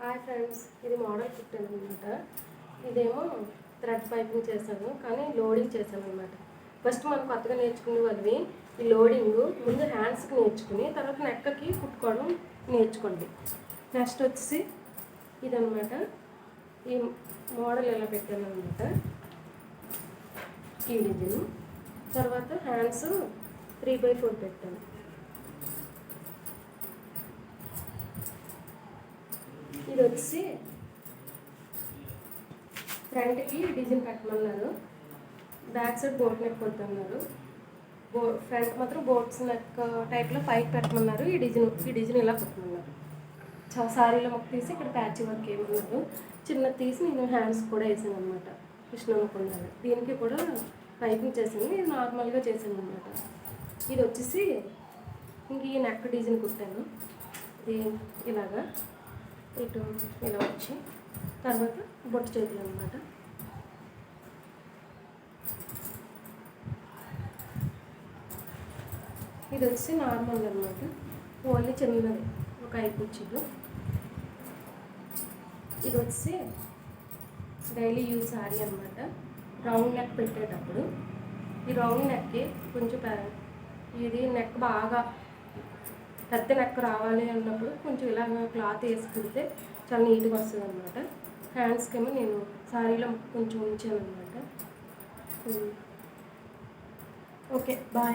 Hi friends ఇది model కుట్టాను అనమాట ఇదేమో థ్రెడ్ పైపింగ్ చేశాను కానీ లోడింగ్ చేశాను అనమాట ఫస్ట్ మనం కొత్తగా నేర్చుకునే వాళ్ళవి ఈ లోడింగ్ ముందు హ్యాండ్స్కి నేర్చుకుని తర్వాత నెక్కకి కుట్టుకోవడం నేర్చుకోండి. నెక్స్ట్ వచ్చేసి ఇదనమాట ఈ మోడల్ ఎలా పెట్టాను అనమాట ఈ డిజైన్ తర్వాత హ్యాండ్స్ త్రీ బై ఫోర్ పెట్టాను. ఇది వచ్చి ఫ్రంట్కి డిజైన్ పెట్టమన్నారు బ్యాక్ సైడ్ బోట్ నెక్ వద్దన్నారు బో ఫ్రంట్ మాత్రం బోట్స్ నెక్ టైప్లో పైకి పెట్టమన్నారు ఈ డిజైన్ ఈ డిజైన్ ఇలా పెట్టమన్నారు చా సారీలో మొక్క తీసి ఇక్కడ ప్యాచ్ వర్క్ ఏమన్నారు. చిన్న తీసి నేను హ్యాండ్స్ కూడా వేసాను అనమాట కృష్ణమ్మకుండాలి దీనికి కూడా పైపింగ్ చేశాను. ఇది నార్మల్గా చేశాను అనమాట ఇది వచ్చేసి ఇంక ఈ నెక్ డిజైన్ కుట్టాను. ఇది ఇలాగా. ఇటు ఇలా వచ్చి తర్వాత బొట్టు చేతులు అనమాట ఇది వచ్చి నార్మల్ అనమాట ఓన్లీ చిన్నది ఒక ఐదు కుర్చీలు. ఇది వచ్చి డైలీ యూజ్ శారీ అనమాట రౌండ్ నెక్ పెట్టేటప్పుడు. ఈ రౌండ్ నెక్కి కొంచెం ఇది నెక్ బాగా పెద్ద నెక్ రావాలి అన్నప్పుడు కొంచెం ఇలాగ క్లాత్ వేసుకుంటే చాలా నీట్గా వస్తుంది అనమాట హ్యాండ్స్కేమో నేను శారీలో కొంచెం ఉంచాను అనమాట ఓకే బాయ్